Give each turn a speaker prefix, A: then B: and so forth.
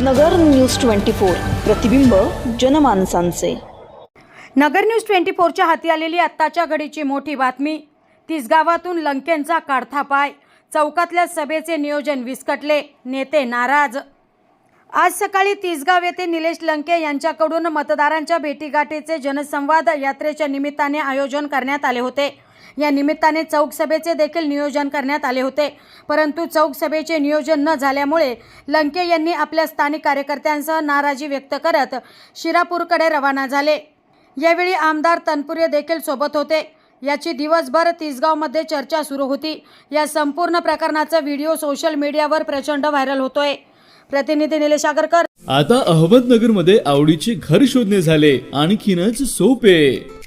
A: नगर news twenty four. प्रतिबिंब जनमानसांचे.
B: नगर news twenty फोरच्या हाती आलेली आत्ताच्या घडीची मोठी बातमी. तिसगावातून लंकेंचा काढता पाय. चौकातल्या सभेचे नियोजन विस्कटले. नेते नाराज. आज सकाळी तिसगाव येथे निलेश लंके यांच्याकडून मतदारांच्या भेटीगाठीचे जनसंवाद यात्रेच्या निमित्ताने आयोजन करण्यात आले होते. या निमित्ताने चौक सभेचे देखील नियोजन करण्यात आले होते. परंतु चौक सभेचे नियोजन न झाल्यामुळे लंके यांनी आपल्या स्थानिक कार्यकर्त्यांसह नाराजी व्यक्त करत शिरापूरकडे रवाना झाले. यावेळी आमदार तनपुरे देखील सोबत होते. याची दिवसभर तिसगावमध्ये चर्चा सुरू होती. या संपूर्ण प्रकरणाचा व्हिडिओ सोशल मीडियावर प्रचंड व्हायरल होतोय. प्रतिनिधी निलेश आगरकर.
C: आता अहमदनगरमध्ये आवडीचे घर शोधणे झाले. आणखीनच सोपे!